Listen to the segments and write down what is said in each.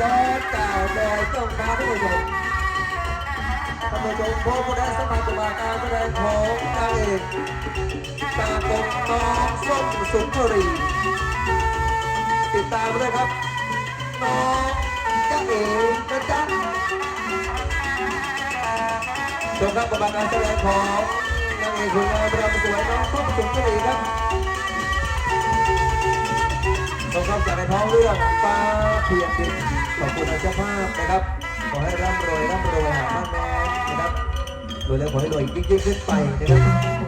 ย้อนกล่าวโดยต้องมาท่านผู้ชมท่านผู้ชมพบผู้ได้สมัครกับการแสดงของนางเอกตาบงน้องส้มสุนทรีติดตามด้วยครับน้องจ้าเอ๋นะจ๊ะชมครับกับการแสดงของนางเอกคุณงามรำสวยน้องส้มสุนทรีครับต้องเข้าใจในท้องเรื่องฟ้าเพียงดิน เจ้าภาพนะครับ ขอให้ร่ำรวยร่ำรวยหาบ้านแม่นะครับรวยแล้วขอให้รวยยิ่งยิ่งขึ้นไปนะครับ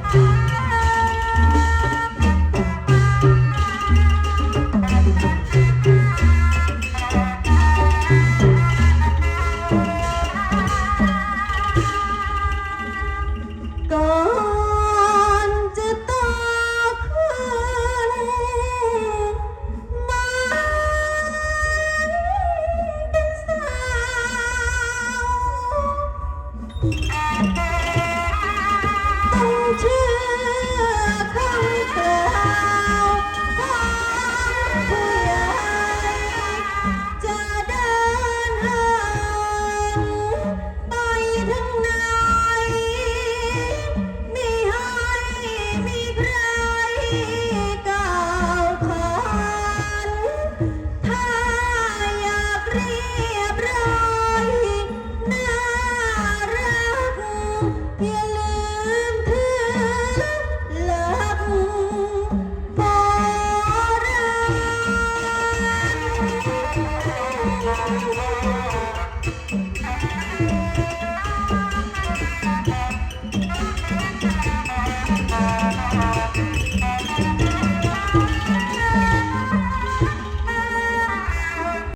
Thank you.